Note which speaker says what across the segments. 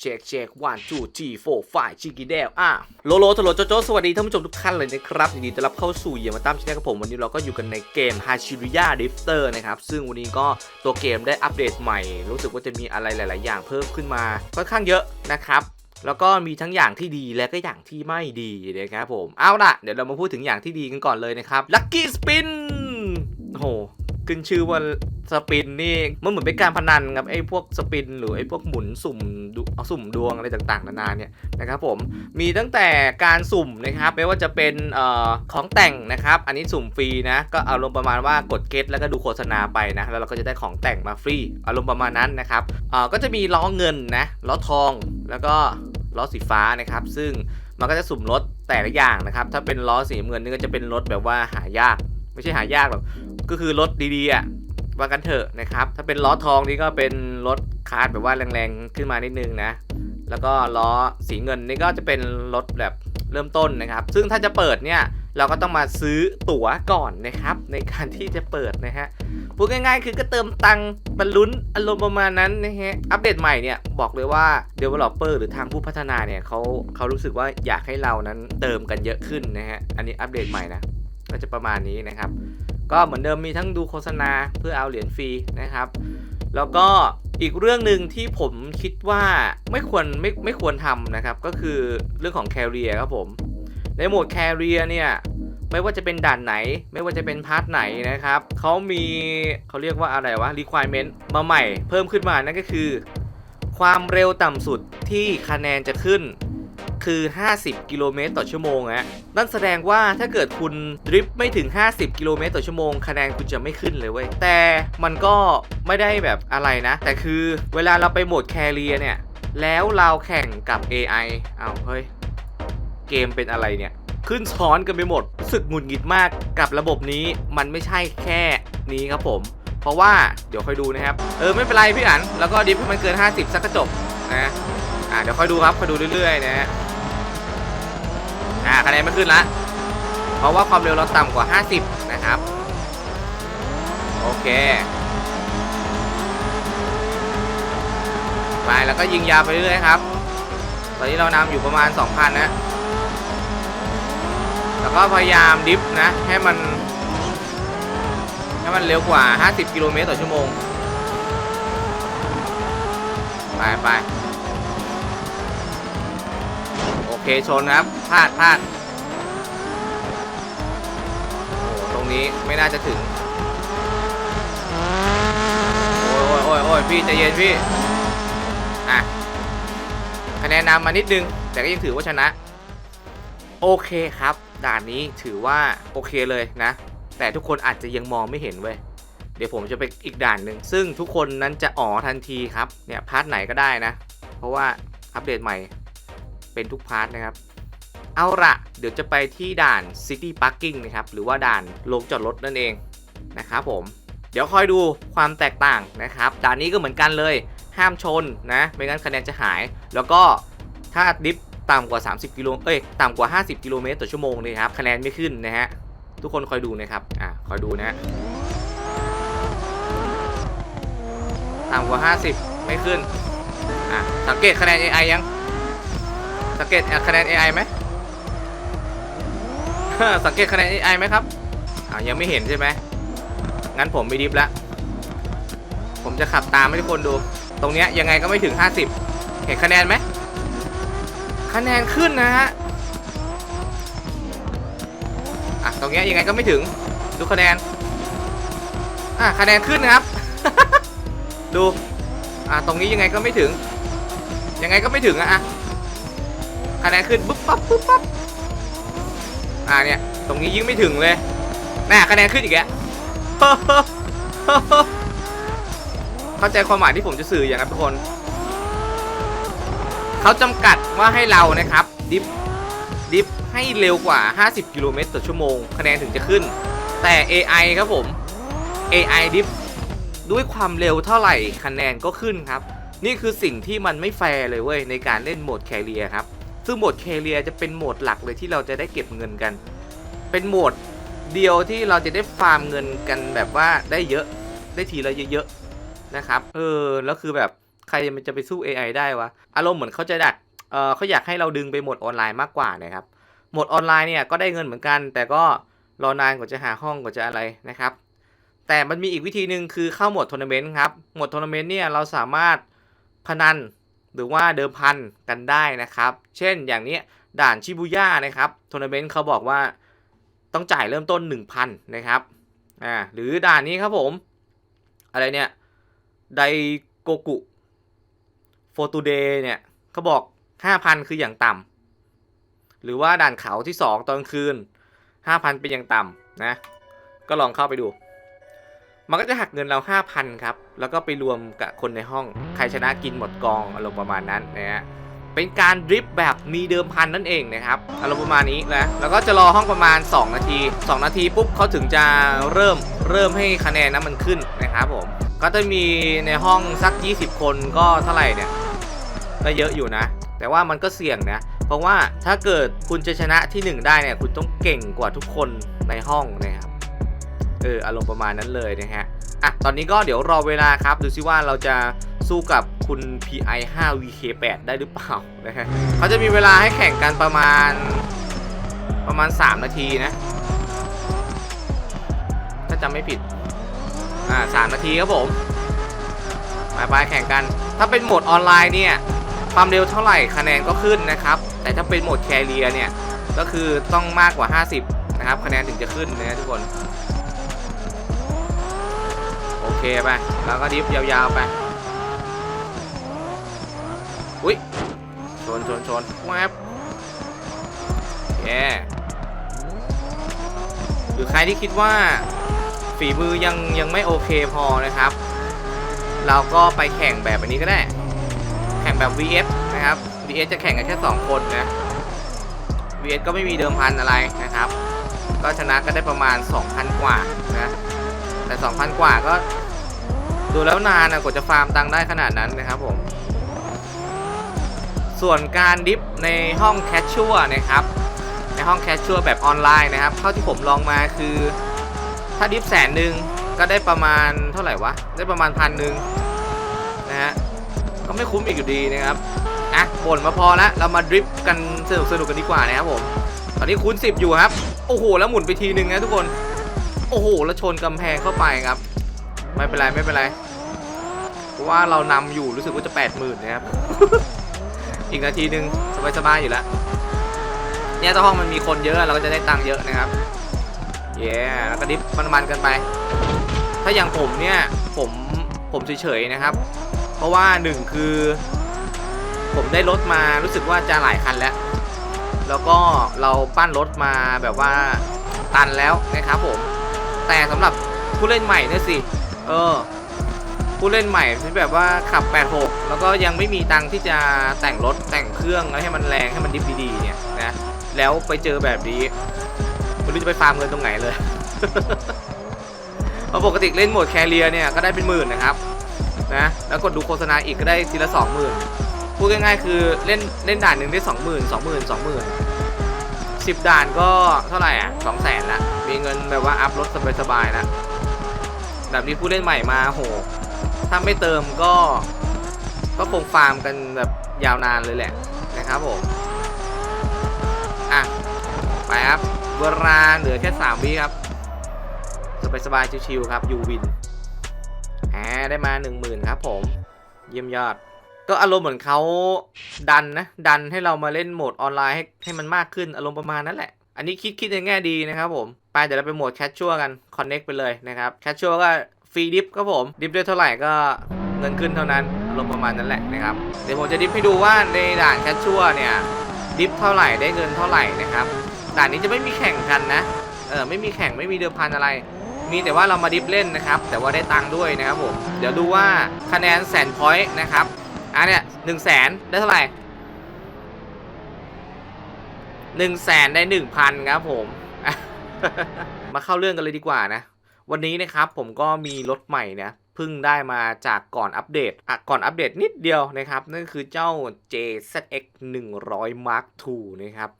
Speaker 1: เช็คเช็ควันจูจีโฟไฟชิกิเดลอะโลโลทโลโจโจสวัสดีท่านผู้ชมทุกท่านเลยนะครับยินดีต้อนรับเข้าสู่เยี่ยมาตามชแนลกับผมวันนี้เราก็อยู่กันในเกม h a s h i r i y a Drifter นะครับ ซึ่งวันนี้ก็ตัวเกมได้อัปเดตใหม่ รู้สึกว่าจะมีอะไรหลาย ๆ อย่างเพิ่มขึ้นมาค่อนข้างเยอะนะครับแล้วก็มีทั้งอย่างที่ดีและก็อย่างที่ไม่ดีนะครับผมเอาล่ะเดี๋ยวเรามาพูดถึงอย่างที่ดีกันก่อนเลยนะครับ Lucky Spin โอ้โห ขึ้นชื่อว่าสปินนี่มันเหมือนเป็นการพนันครับไอ้พวกสปิน หรือไอ้พวกหมุนสุ่มดูเอาสุ่มดวงอะไรต่างๆนานาเนี่ยนะครับผมมีตั้งแต่การสุ่มนะครับไม่ว่าจะเป็นออของแต่งนะครับ อันนี้สุ่มฟรีนะก็อารมณ์ประมาณว่ากดเกตแล้วก็ดูโฆษณาไปนะแล้วเราก็จะได้ของแต่งมาฟรีอารมณ์ประมาณนั้นนะครับก็จะมีล้อเงินนะล้อทองแล้วก็ล้อสีฟ้านะครับ ซึ่งมันก็จะสุ่มรถแต่ละอย่างนะครับ ถ้าเป็นล้อสีเงินนี่ก็จะเป็นรถแบบว่าหายาก ไม่ใช่หายากหรอก ก็คือรถดีๆอะว่ากันเถอะนะครับ ถ้าเป็นล้อทองนี่ก็เป็นรถคาร์ดแบบว่าแรงๆขึ้นมานิดนึงนะ แล้วก็ล้อสีเงินนี่ก็จะเป็นรถแบบเริ่มต้นนะครับ ซึ่งถ้าจะเปิดเนี่ยเราก็ต้องมาซื้อตั๋วก่อนนะครับ ในการที่จะเปิดนะฮะพูดง่ายๆ คือก็เติมตังค์บรรลุนอารมณ์ประมาณนั้นนะฮะอัปเดตใหม่เนี่ยบอกเลยว่า Developer หรือทางผู้พัฒนาเนี่ยเขาเขารู้สึกว่าอยากให้เรานั้นเติมกันเยอะขึ้นนะฮะอันนี้อัปเดตใหม่นะก็จะประมาณนี้นะครับ ก็เหมือนเดิมมีทั้งดูโฆษณาเพื่อเอาเหรียญฟรีนะครับ แล้วก็อีกเรื่องหนึ่งที่ผมคิดว่าไม่ควรไม่ไม่ควรทำนะครับ ก็คือเรื่องของแคเรียครับผม ในโหมดแคเรียเนี่ยไม่ว่าจะเป็นด่านไหน ไม่ว่าจะเป็นพาร์ทไหนนะครับเขามีเขาเรียกว่าอะไรวะ requirement มาใหม่เพิ่มขึ้นมานั่นก็คือ ความเร็วต่ำสุดที่คะแนนจะขึ้น คือ 50 กิโลเมตรต่อชั่วโมงฮะนั่นแสดงว่าถ้าเกิดคุณดริฟต์ไม่ถึง 50 กิโลเมตรต่อชั่วโมงคะแนนคุณจะไม่ขึ้นเลยเว้ย แต่มันก็ไม่ได้แบบอะไรนะ แต่คือเวลาเราไปโหมดแคเรียเนี่ย แล้วเราแข่งกับ AI อ้าเฮ้ย เกมเป็นอะไรเนี่ย ขึ้นช้อนกันไปหมดสึกหงุดหงิดมากกับระบบนี้มันไม่ใช่แค่นี้ครับผม เพราะว่าเดี๋ยวค่อยดูนะครับ เออไม่เป็นไรพี่อันแล้วก็ดิฟให้มันเกิน 50สักกระจบนะอ่าเดี๋ยวค่อยดูครับค่อยดูเรื่อยๆนะฮะ อ่าคะแนนไม่ขึ้นละ เพราะว่าความเร็วเราต่ำกว่า 50 นะครับ โอเค ไปแล้วก็ยิงยาวไปเรื่อยครับ ตอนนี้เรานำอยู่ประมาณ 2,000 นะ แล้วก็พยายามดิฟนะ ให้มัน ให้มันเร็วกว่า 50 กิโลเมตรต่อชั่วโมง ไปไป เคชนครับพลาดพลาดโอ้ตรงนี้ไม่น่าจะถึงโอ้ยโอ้ยโอ้ยพี่ใจเย็นพี่ อะ คะแนนนำมานิดนึง แต่ก็ยังถือว่าชนะ โอเคครับ ด่านนี้ถือว่าโอเคเลยนะ แต่ทุกคนอาจจะยังมองไม่เห็นเว้ยเดี๋ยวผมจะไปอีกด่านหนึ่ง ซึ่งทุกคนนั้นจะอ๋อทันทีครับ เนี่ยพาร์ทไหนก็ได้นะ เพราะว่าอัปเดตใหม่ เป็นทุกพาร์ทนะครับ เอาละเดี๋ยวจะไปที่ด่าน City Parking นะครับ หรือว่าด่านโรงจอดรถนั่นเองนะครับผม เดี๋ยวคอยดูความแตกต่างนะครับ ด่านนี้ก็เหมือนกันเลย ห้ามชนนะ ไม่งั้นคะแนนจะหาย แล้วก็ถ้าดิฟต่ำกว่า 30 กิโล เอ้ย ต่ำกว่า 50 กิโลเมตรต่อชั่วโมงเลยครับ คะแนนไม่ขึ้นนะฮะ ทุกคนคอยดูนะครับ อะคอยดูนะฮะ ต่ำกว่า 50 ไม่ขึ้น อะสังเกตคะแนน AI ยัง สังเกตคะแนน AI ไหมสังเกตคะแนน AI ไหมครับอ่ายังไม่เห็นใช่ไหมงั้นผมไม่ดิฟละผมจะขับตามให้ทุกคนดู ตรงเนี้ยยังไงก็ไม่ถึง 50 เห็นคะแนนไหมคะแนนขึ้นนะฮะอะตรงเนี้ยยังไงก็ไม่ถึงดูคะแนนอะคะแนนขึ้นนะครับ ดูอะตรงนี้ยังไงก็ไม่ถึง ยังไงก็ไม่ถึงอะอะ คะแนนขึ้นปุ๊บปั๊บปุ๊บปั๊บอ่าเนี่ย ตรงนี้ยิ่งไม่ถึงเลยน่ะคะแนนขึ้นอีกแล้วเข้าใจความหมายที่ผมจะสื่ออย่างครับทุกคน เขาจำกัดว่าให้เรานะครับ ดิฟดิฟให้เร็วกว่า 50 กิโลเมตรต่อชั่วโมง คะแนนถึงจะขึ้น แต่ AI ครับผม AI ดิฟด้วยความเร็วเท่าไหร่คะแนนก็ขึ้นครับ นี่คือสิ่งที่มันไม่แฟร์เลยเว้ยในการเล่นโหมดแคเรียครับ ซึ่งโหมดแคเรียจะเป็นโหมดหลักเลยที่เราจะได้เก็บเงินกัน เป็นโหมดเดียวที่เราจะได้ฟาร์มเงินกันแบบว่าได้เยอะได้ทีละเยอะๆนะครับเออแล้วคือแบบใครมันจะไปสู้ AI ได้วะอารมณ์เหมือนเขาจะดักเออเขาอยากให้เราดึงไปโหมดออนไลน์มากกว่านะครับโหมดออนไลน์เนี่ยก็ได้เงินเหมือนกัน แต่ก็รอนานกว่าจะหาห้องกว่าจะอะไรนะครับแต่มันมีอีกวิธีหนึ่งคือเข้าโหมดทัวร์นาเมนต์ครับโหมดทัวร์นาเมนต์เนี่ยเราสามารถพนัน หรือว่าเดิมพันกันได้นะครับ เช่นอย่างนี้ด่านชิบูย่านะครับทัวร์นาเมนต์เขาบอกว่าต้องจ่ายเริ่มต้น 1,000 นะครับอ่าหรือด่านนี้ครับผม อะไรเนี่ยไดโกกุโฟตูเดย์เนี่ยเขาบอก 5,000 คืออย่างต่ำหรือว่าด่านเขาที่ 2 ตอนคืน 5,000 เป็นอย่างต่ำนะ ก็ลองเข้าไปดู มันก็จะหักเงินเรา 5,000 ครับ แล้วก็ไปรวมกับคนในห้อง ใครชนะกินหมดกองอารมณ์ประมาณนั้นนะฮะ เป็นการดริฟต์แบบมีเดิมพันนั่นเองนะครับ อารมณ์ประมาณนี้นะ แล้วก็จะรอห้องประมาณ 2 นาที 2 นาทีปุ๊บเขาถึงจะเริ่มเริ่มให้คะแนนนั้นมันขึ้นนะครับผม ก็จะมีในห้องสัก 20 คนก็เท่าไหร่เนี่ย ก็เยอะอยู่นะ แต่ว่ามันก็เสี่ยงนะ เพราะว่าถ้าเกิดคุณจะชนะที่ 1 ได้เนี่ย คุณต้องเก่งกว่าทุกคนในห้องนะครับ เอออารมณ์ประมาณนั้นเลยนะฮะอะตอนนี้ก็เดี๋ยวรอเวลาครับ ดูซิว่าเราจะสู้กับคุณ PI 5 VK8 ได้หรือเปล่านะฮะเขาจะมีเวลาให้แข่งกันประมาณประมาณ 3 นาทีนะ ถ้าจำไม่ผิด อ่าสามนาทีครับผมไปไปแข่งกัน ถ้าเป็นโหมดออนไลน์เนี่ยความเร็วเท่าไหร่คะแนนก็ขึ้นนะครับ แต่ถ้าเป็นโหมดแคเรียเนี่ยก็คือต้องมากกว่า 50 นะครับคะแนนถึงจะขึ้นนะทุกคน เคไปแล้วก็ดิฟยาวๆไป อุ้ยชนชนชนแวบแย่หรือใครที่คิดว่าฝีมือยังยังไม่โอเคพอนะครับ เราก็ไปแข่งแบบอันนี้ก็ได้ แข่งแบบ VS นะครับ VS จะแข่งกันแค่ 2 คนนะ VS ก็ไม่มีเดิมพันอะไรนะครับ ก็ชนะก็ได้ประมาณ 2,000 กว่านะแต่ 2,000 กว่าก็ ดูแล้วนานนะกว่าจะฟาร์มตังได้ขนาดนั้นนะครับผม ส่วนการดิฟในห้องแคชชัวนะครับ ในห้องแคชชัวแบบออนไลน์นะครับ เท่าที่ผมลองมาคือ ถ้าดิฟแสนหนึ่งก็ได้ประมาณเท่าไหร่วะ ได้ประมาณพันหนึ่งนะฮะ ก็ไม่คุ้มอีกอยู่ดีนะครับ อะบ่นมาพอละเรามาดริฟกันสนุกสนุกกันดีกว่านะครับผม ตอนนี้คูณ10 อยู่ครับ โอ้โห แล้วหมุนไปทีนึงนะทุกคน โอ้โห แล้วชนกำแพงเข้าไปครับ ไม่เป็นไรไม่เป็นไรเพราะว่าเรานำอยู่รู้สึกว่าจะ80,000นนะครับ อีกนาทีหนึ่งสบายๆอยู่แล้วเนี่ยถ้าห้องมันมีคนเยอะเราก็จะได้ตังค์เยอะนะครับเย้แล้วก็ดิฟมันๆกันไป ถ้าอย่างผมเนี่ยผมผมเฉยๆนะครับ เพราะว่าหนึ่งคือ ผมได้รถมารู้สึกว่าจะหลายคันแล้ว แล้วก็เราปั้นรถมาแบบว่าตันแล้วนะครับผม แต่สำหรับผู้เล่นใหม่เนี่ยสิ เออ ผู้เล่นใหม่ที่แบบว่าขับ 86 แล้วก็ยังไม่มีตังค์ที่จะแต่งรถแต่งเครื่องแล้วให้มันแรงให้มันดิฟดีๆเนี่ยนะแล้วไปเจอแบบนี้ไม่รู้จะไปฟาร์มเงินตรงไหนเลยเพราะปกติเล่นโหมดแคเรียเนี่ยก็ได้เป็นหมื่นนะครับนะแล้วกดดูโฆษณาอีกก็ได้ทีละสองหมื่นพูดง่ายๆคือเล่นเล่นด่านหนึ่งได้สองหมื่นสองหมื่นสองหมื่นสิบด่านก็เท่าไหร่อะสองแสนละมีเงินแบบว่าอัพรถสบายๆนะ แบบนี้ผู้เล่นใหม่มาโหถ้าไม่เติมก็ ก็คงฟาร์มกันแบบยาวนานเลยแหละนะครับผมอะไปครับเวลาเหลือแค่3วิครับสบายๆชิวๆครับยูวินแหมได้มา10,000ครับผมเยี่ยมยอด ก็อารมณ์เหมือนเขาดันนะ ดันให้เรามาเล่นโหมดออนไลน์ให้ให้มันมากขึ้นอารมณ์ประมาณนั้นแหละ อันนี้คิดคิดในแง่ดีนะครับผม ไปเดี๋ยวเราไปโหมดแคชชัวกัน คอนเน็กไปเลยนะครับแคชชัวก็ฟรีดิฟครับผม ดิฟได้เท่าไหร่ก็เงินขึ้นเท่านั้นอารมณ์ประมาณนั้นแหละนะครับ เดี๋ยวผมจะดิฟให้ดูว่าในด่านแคชชัวเนี่ยดิฟเท่าไหร่ได้เงินเท่าไหร่นะครับด่านนี้จะไม่มีแข่งกันนะ เออไม่มีแข่งไม่มีเดิมพันอะไร มีแต่ว่าเรามาดิฟเล่นนะครับ แต่ว่าได้ตังค์ด้วยนะครับผม เดี๋ยวดูว่าคะแนนแสนพอยต์นะครับ อะเนี่ยหนึ่งแสนได้เท่าไหร่ หนึ่งแสนได้หนึ่งพันครับผม มาเข้าเรื่องกันเลยดีกว่านะ วันนี้นะครับผมก็มีรถใหม่นะเพิ่งได้มาจากก่อนอัปเดตอะก่อนอัปเดตนิดเดียวนะครับ นั่นคือเจ้า JZX 100 Mark II นะครับ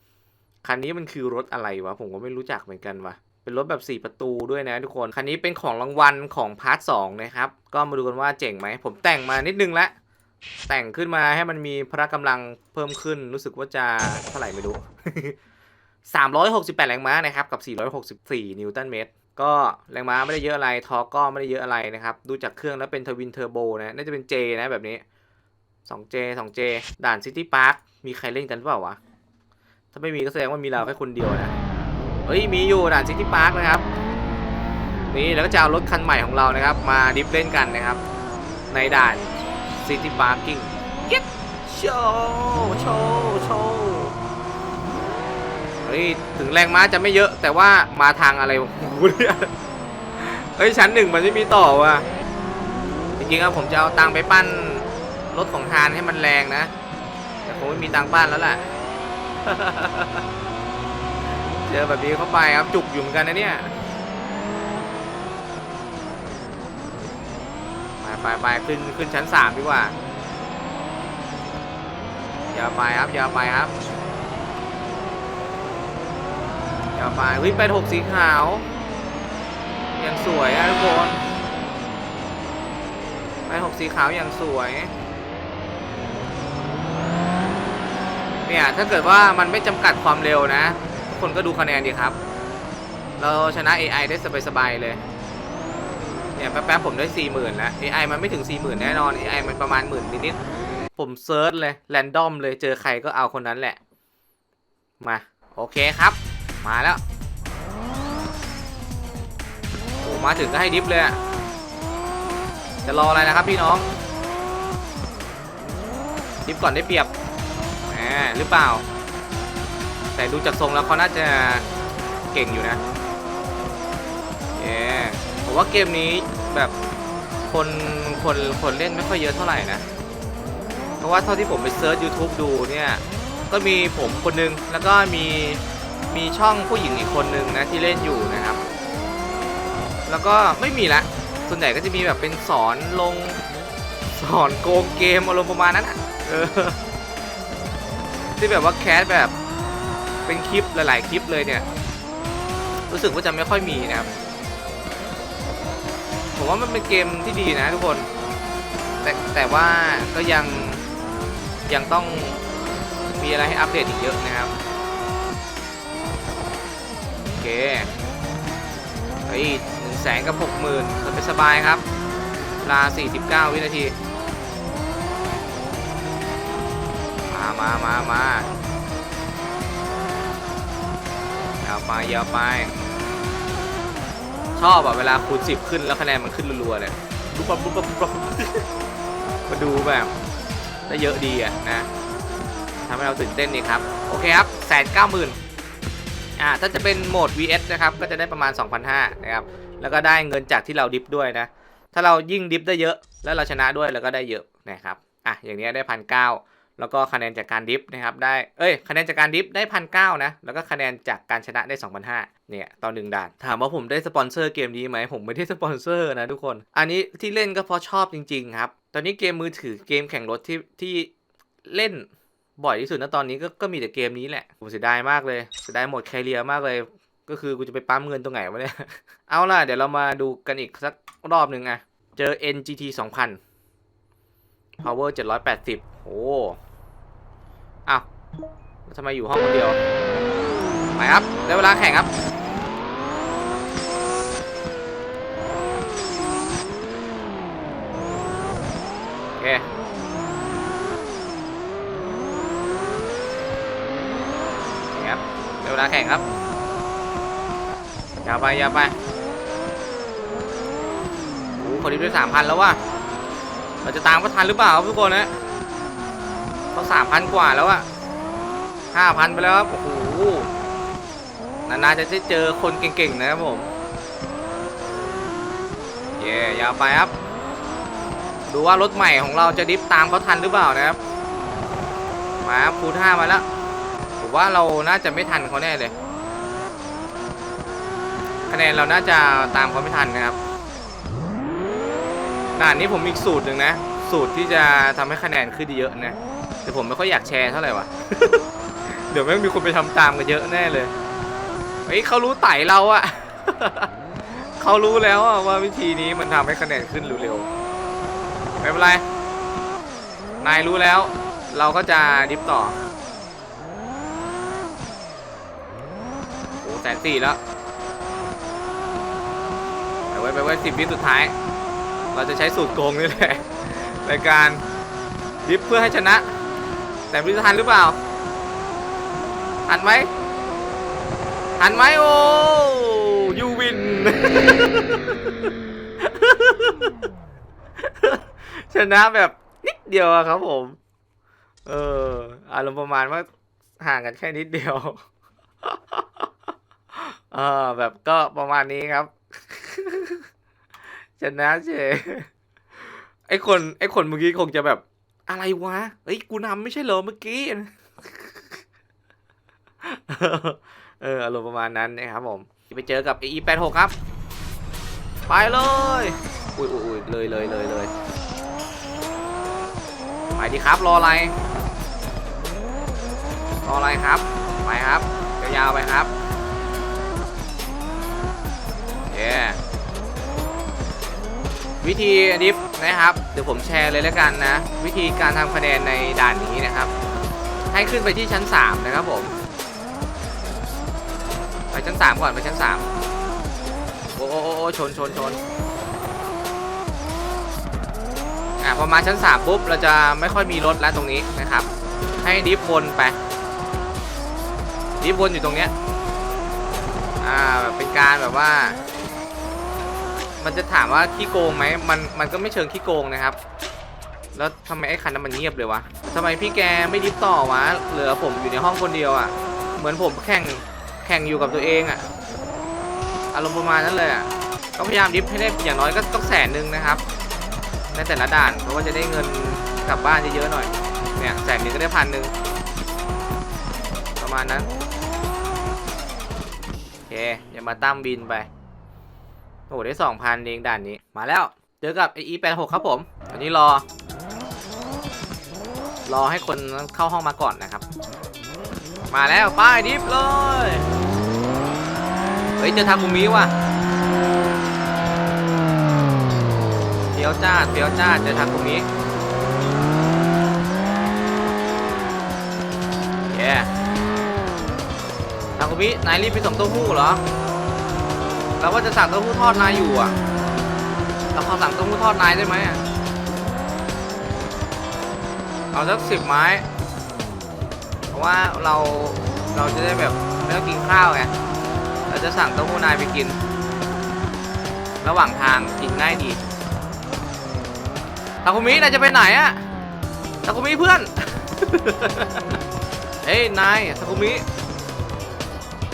Speaker 1: คันนี้มันคือรถอะไรวะ ผมก็ไม่รู้จักเหมือนกันวะเป็นรถแบบ 4 ประตูด้วยนะทุกคน คันนี้เป็นของรางวัลของพาร์ท2นะครับ ก็มาดูกันว่าเจ๋งไหม ผมแต่งมานิดนึงแล้ว แต่งขึ้นมาให้มันมีพละกำลังเพิ่มขึ้นรู้สึกว่าจะเท่าไหร่ไม่รู้ 368 แรงม้านะครับกับ 464 นิวตันเมตร ก็แรงม้าไม่ได้เยอะอะไร ทอร์ก็ไม่ได้เยอะอะไรนะครับ ดูจากเครื่องแล้วเป็นทวินเทอร์โบนะ น่าจะเป็น J นะแบบนี้ 2J 2J ด่านซิตี้พาร์ค มีใครเล่นกันเปล่าวะ ถ้าไม่มีก็แสดงว่ามีเราแค่คนเดียวนะ เฮ้ย มีอยู่ด่านซิตี้พาร์คนะครับ นี่แล้วก็จะเอารถคันใหม่ของเรานะครับ มาดิฟเล่นกันนะครับ ในด่าน City Parking เย็ดโชว์โชว์โชว์เฮ้ยถึงแรงม้าจะไม่เยอะแต่ว่ามาทางอะไรวะกูเนี่ยเฮ้ยชั้นหนึ่งมันไม่มีต่อว่ะจริงๆอะผมจะเอาตังไปปั้นรถของทานให้มันแรงนะ แต่คงไม่มีตังปั้นแล้วแหละเจอแบบนี้เข้าไปครับจุกอยู่เหมือนกันนะเนี่ย ไปไปไปขึ้นขึ้นชั้นสามดีกว่าอย่าไปครับอย่าไปครับอย่าไปเฮ้ยไปหกสีขาวยังสวยอะทุกคนไปหกสีขาวอย่างสวยเนี่ยถ้าเกิดว่ามันไม่จำกัดความเร็วนะ ทุกคนก็ดูคะแนนดีครับ เราชนะ AI ได้สบายๆเลย เนี่ยแป๊บๆผมได้40,000แล้ว AI มันไม่ถึง40,000แน่นอน AI มันประมาณหมื่นนิดๆผมเซิร์ชเลยแรนดอมเลยเจอใครก็เอาคนนั้นแหละ มา โอเคครับ มาแล้วโอ้มาถึงก็ให้ดิฟเลยจะรออะไรนะครับพี่น้อง ดิฟก่อนได้เปรียบแหมหรือเปล่า แต่ดูจากทรงแล้วเขาน่าจะเก่งอยู่นะ ว่าเกมนี้แบบคนคนคนเล่นไม่ค่อยเยอะเท่าไหร่นะ เพราะว่าเท่าที่ผมไปเซิร์ช YouTube ดูเนี่ย ก็มีผมคนนึง แล้วก็มีมีช่องผู้หญิงอีกคนนึงนะที่เล่นอยู่นะครับ แล้วก็ไม่มีละส่วนใหญ่ก็จะมีแบบเป็นสอนลงสอนโกงเกมอารมณ์ประมาณนั้นอะเออที่แบบว่าแคสแบบเป็นคลิปหลาย ๆ คลิปเลยเนี่ย รู้สึกว่าจะไม่ค่อยมีนะครับ ว่ามันเป็นเกมที่ดีนะทุกคน แต่แต่ว่าก็ยังยังต้องมีอะไรให้อัปเดตอีกเยอะนะครับ โอเคเฮ้ยหนึ่งแสนกับหกหมื่นสบายครับเวลา 49 วินาที มามามามาอยาวไป ยาวไป ชอบอะเวลาคูณ10ขึ้นแล้วคะแนนมันขึ้นรัวๆเลยปุ๊บปั๊บปุ๊บปั๊บปุ๊บปั๊บมาดูแบบได้เยอะดีอะนะทำให้เราตื่นเต้นดีครับ โอเคครับแสนเก้าหมื่นอ่าถ้าจะเป็นโหมด vs นะครับก็จะได้ประมาณ 2,500นะครับแล้วก็ได้เงินจากที่เราดิฟด้วยนะ ถ้าเรายิ่งดิฟได้เยอะ แล้วเราชนะด้วยเราก็ได้เยอะนะครับอะอย่างนี้ได้พันเก้า แล้วก็คะแนนจากการดิฟนะครับได้ เอ้ย คะแนนจากการดิฟได้พันเก้านะ แล้วก็คะแนนจากการชนะได้2,500เนี่ยตอนหนึ่งด่าน ถามว่าผมได้สปอนเซอร์เกมนี้ไหม ผมไม่ได้สปอนเซอร์นะทุกคน อันนี้ที่เล่นก็เพราะชอบจริง ๆ ครับ ตอนนี้เกมมือถือเกมแข่งรถที่ที่เล่นบ่อยที่สุดนะตอนนี้ก็ก็มีแต่เกมนี้แหละ ผมเสียดายมากเลย เสียดายหมดแคเรียมากเลย ก็คือกูจะไปปั๊มเงินตรงไหนวะเนี่ย เอาล่ะ เดี๋ยวเรามาดูกันอีกสักรอบหนึ่งอะเจอ NGT 2000 power 780โอ้ อ้าวทำไมอยู่ห้องคนเดียวไปครับได้เวลาแข่งครับโอเคครับได้เวลาแข่งครับยาวไปยาวไปโอ้โหคนนี้ด้วยสามพันแล้วว่ะเราจะตามก็ทันหรือเปล่าครับทุกคนนะ เขาสามพันกว่าแล้วอะห้าพันไปแล้วครับโอ้โหนานๆจะได้เจอคนเก่งๆนะครับผมเย่ยาวไปครับ ดูว่ารถใหม่ของเราจะดิฟตามเขาทันหรือเปล่านะครับ มาครับคูณห้ามาแล้วผมว่าเราน่าจะไม่ทันเขาแน่เลย คะแนนเราน่าจะตามเขาไม่ทันนะครับด่านนี้ผมมีอีกสูตรหนึ่งนะ สูตรที่จะทำให้คะแนนขึ้นเยอะนะ แต่ผมไม่ค่อยอยากแชร์เท่าไหร่วะ เดี๋ยวแม่งมีคนไปทำตามกันเยอะแน่เลยเฮ้ยเขารู้ไต่เราอะ เขารู้แล้วอะว่าวิธีนี้มันทำให้คะแนนขึ้นเร็วๆ ไม่เป็นไร นายรู้แล้ว เราก็จะดิฟต่อ โอ้แสนสี่แล้ว ไปไว้ไปไว้สิบวิสุดท้าย เราจะใช้สูตรโกงนี่แหละในการดิฟเพื่อให้ชนะ แต่ไม่รู้จะทันหรือเปล่า ทันไหมทันไหมโอ้ยูวิน ชนะแบบนิดเดียวอะครับผม เออ อารมณ์ประมาณว่าห่างกันแค่นิดเดียว เออ แบบก็ประมาณนี้ครับ ชนะเฉยไอคนไอคนเมื่อกี้คงจะแบบ อะไรวะ เฮ้ย กูนำไม่ใช่เหรอเมื่อกี้ เอออารมณ์ประมาณนั้นนะครับผม ไปเจอกับ E86 ครับ ไปเลยอุ้ยอุ้ยอุ้ยเลยเลยเลยเลยไปดีครับ รออะไร รออะไรครับ ไปครับ ยาวๆไปครับเย้วิธีดิฟน นะครับ เดี๋ยวผมแชร์เลยแล้วกันนะ วิธีการทำคะแนนในด่านนี้นะครับ ให้ขึ้นไปที่ชั้น 3 นะครับผม ไปชั้น 3 ก่อนไปชั้น 3 โอ้โอ้โอ้ชนชนชนอะพอมาชั้น 3 ปุ๊บ เราจะไม่ค่อยมีรถแล้วตรงนี้นะครับ ให้ดิฟวนไป ดิฟวนอยู่ตรงเนี้ยอ่าเป็นการแบบว่า มันจะถามว่าขี้โกงไหมมันมันก็ไม่เชิงขี้โกงนะครับ แล้วทำไมไอ้คันนั้นมันเงียบเลยวะทำไมพี่แกไม่ดิฟต่อวะเหลือผมอยู่ในห้องคนเดียวอะ่ะ เหมือนผมแข่งแข่งอยู่กับตัวเองอะ่ะอารมณ์ประมาณนั้นเลยอะ่ะก็พยายามดิฟให้ได้อย่างน้อยก็ต้องแสนหนึ่งนะครับ ในแต่ละด่านเพราะว่าจะได้เงินกลับบ้านเยอะๆหน่อยเนี่ยแสนหนึ่งก็ได้พันหนึ่งประมาณนั้นโอเคอย่ามาตั้มบินไป โอ้โหได้สองพันเองด่านนี้ มาแล้ว เจอกับไอ e 8 6ครับผม อันนี้รอ รอให้คนเข้าห้องมาก่อนนะครับ มาแล้วป้ายดิฟเลย เฮ้ยเจอทาคุมิว่ะเฟี้ยวจ้าเฟี้ยวจ้าเจอทาคุมิเย้ทาคุมินายรีบไปส่งเต้าหู้เหรอ เราว่าจะสั่งเต้าหู้ทอดนายอยู่อะเราขอสั่งเต้าหู้ทอดนายได้ไหมอะเอาสักสิบไม้ เพราะว่าเราเราจะได้แบบไม่ต้องกินข้าวไง เราจะสั่งเต้าหู้นายไปกิน ระหว่างทางกินง่ายดีทาคุมินายจะไปไหนอะทาคุมิเพื่อน เฮ้ยนายทาคุมิ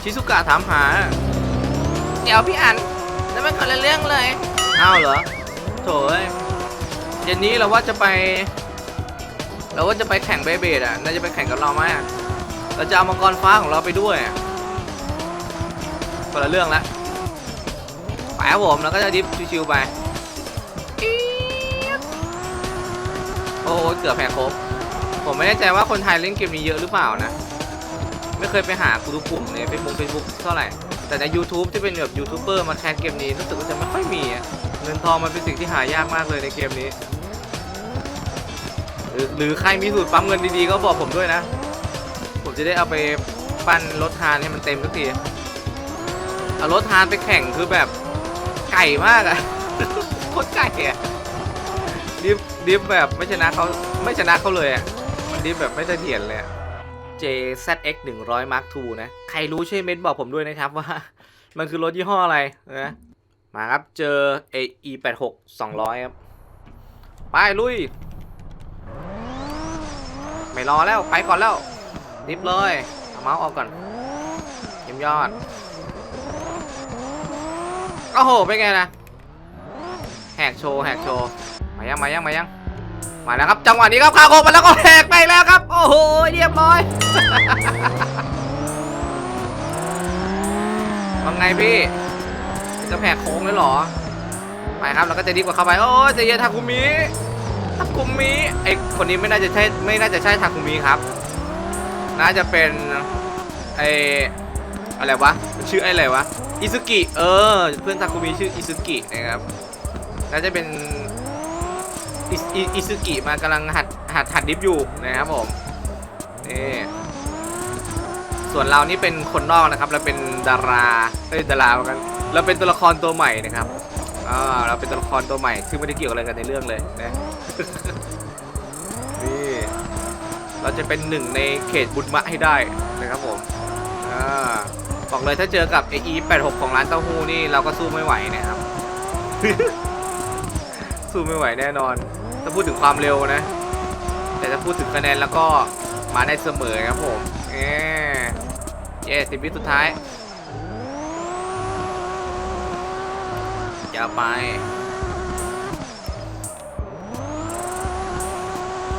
Speaker 1: ชิซุกะถามหา เดี๋ยวพี่อันแล้วมันคนละเรื่องเลย อ้าวเหรอโถเอ้ยเย็นนี้เราว่าจะไป เราว่าจะไปแข่งเบเบดอะน่าจะไปแข่งกับเราไหมอะเราจะเอามังกรฟ้าของเราไปด้วยอะคนละเรื่องละไปครับผมแล้วก็จะดิฟชิวๆไปอี๊ดโอ้โหเกือบแพ้ครบผมไม่แน่ใจว่าคนไทยเล่นเกมนี้เยอะหรือเปล่านะ ไม่เคยไปหากูดูกลุ่มในเฟซบุ๊กเฟซบุ๊กเท่าไหร่ แต่ใน YouTube ที่เป็นแบบยูทูบเบอร์มาแคสเกมนี้รู้สึกว่าจะไม่ค่อยมีอะเงินทองมันเป็นสิ่งที่หายากมากเลยในเกมนี้ หรือหรือใครมีสูตรปั๊มเงินดีๆก็บอกผมด้วยนะ ผมจะได้เอาไปปั้นรถทานให้มันเต็มสักทีเอารถทานไปแข่งคือแบบไก่มากอะโคตรไก่อะดิฟดิฟแบบไม่ชนะเขาไม่ชนะเขาเลยอะมันดิฟแบบไม่เสถียรเลยอะ JZX 100 Mark II นะ ใครรู้ช่วยเม้นบอกผมด้วยนะครับว่า มันคือรถยี่ห้ออะไรนะมาครับเจอ AE86 200 ครับ ไปลุย ไม่รอแล้วไปก่อนแล้วรีบเลยเอาเมาส์ออกก่อนเยี่ยมยอดโอ้โหเป็นไงนะแหกโชว์แหกโชว์มายังมายังมายัง มาแล้วครับจังหวะนี้ครับข้าวโคมาแล้วก็แหกไปแล้วครับ โอ้โหเรียบร้อยว่าไงพี่จะแหกโค้งเลยเหรอ ไปครับเราก็จะดีกว่าเข้าไปโอ้ยใจเย็นทาคุมิทาคุมิไอคนนี้ไม่น่าจะใช่ไม่น่าจะใช่ทาคุมิครับน่าจะเป็นไออะไรวะชื่อไออะไรวะอิซุกิเออเพื่อนทาคุมิชื่ออิซุกินะครับน่าจะเป็น อิอิอิซึกิมากำลังหัดหัดหัดดิฟอยู่นะครับผมนี่ส่วนเรานี่เป็นคนนอกนะครับเราเป็นดาราเอ้ยดาราเหมือนกันเราเป็นตัวละครตัวใหม่นะครับอ่าเราเป็นตัวละครตัวใหม่ซึ่งไม่ได้เกี่ยวอะไรกันในเรื่องเลยนะนี่เราจะเป็นหนึ่งในเขตบุญมะให้ได้นะครับผมอ่าบอกเลยถ้าเจอกับ AE 86ของร้านเต้าหู้นี่เราก็สู้ไม่ไหวนะครับ สู้ไม่ไหวแน่นอน ถ้าพูดถึงความเร็วนะ แต่ถ้าพูดถึงคะแนนแล้วก็มาได้เสมอครับผมเอเย้สิบวิสุดท้าย อย่าไป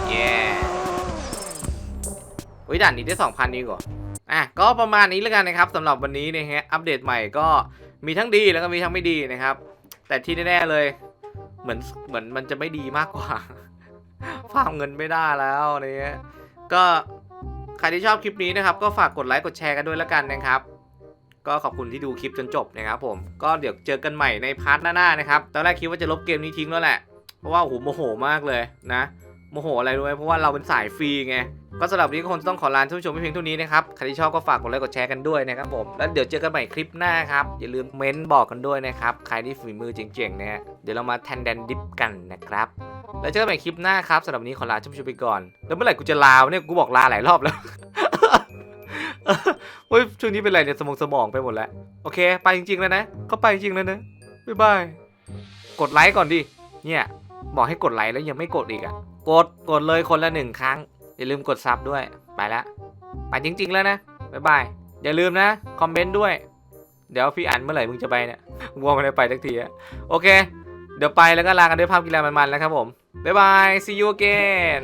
Speaker 1: เย้วิด่านนี้ได้สองพันดีกว่าอะก็ประมาณนี้แล้วกันนะครับสำหรับวันนี้นะฮะอัปเดตใหม่ก็มีทั้งดีแล้วก็มีทั้งไม่ดีนะครับ แต่ที่แน่ๆเลย เหมือนเหมือนมันจะไม่ดีมากกว่าฟาร์มเงินไม่ได้แล้วเนี่ยก็ใครที่ชอบคลิปนี้นะครับ ก็ฝากกดไลค์กดแชร์กันด้วยแล้วกันนะครับ ก็ขอบคุณที่ดูคลิปจนจบนะครับผมก็เดี๋ยวเจอกันใหม่ในพาร์ทหน้าๆนะครับตอนแรกคิดว่าจะลบเกมนี้ทิ้งแล้วแหละเพราะว่าโอ้โหโมโหมากเลยนะโมโหอะไรรู้ไหมเพราะว่าเราเป็นสายฟรีไง ก็สำหรับวันนี้ก็คงต้องขอลาท่านผู้ชมเพียงเท่านี้นะครับ ใครที่ชอบก็ฝากกดไลค์กดแชร์กันด้วยนะครับผม แล้วเดี๋ยวเจอกันใหม่คลิปหน้าครับ อย่าลืมเม้นบอกกันด้วยนะครับ ใครที่ฝีมือเจ๋งๆเนะฮะเดี๋ยวเรามาแทนแดนดิฟกันนะครับ แล้วเจอกันใหม่คลิปหน้าครับสำหรับวันนี้ขอลาท่านผู้ชมไปก่อน แล้วเมื่อไหร่กูจะลาเนี่ยกูบอกลาหลายรอบแล้วเฮ้ยช่วงนี้เป็นไรเนี่ยสมองสมองไปหมดแล้ว โอเค ไปจริงๆแล้วนะ ก็ไปจริงแล้วนะบ๊ายบายกดไลค์ก่อนดิเนี่ยบอกให้กดไลค์แล้วยังไม่กดอีกอะ กดกดเลยคนละหนึ่งครั้ง อย่าลืมกดซับด้วย ไปละ ไปจริง ๆ แล้วนะ บ๊ายบาย อย่าลืมนะ คอมเมนต์ด้วย เดี๋ยวพี่อ่านเมื่อไหร่มึงจะไปเนี่ยวัวไม่ได้ไปสักทีอะโอเค เดี๋ยวไปแล้วก็ลากันด้วยภาพกีฬามันๆแล้วครับผม บ๊ายบาย see you again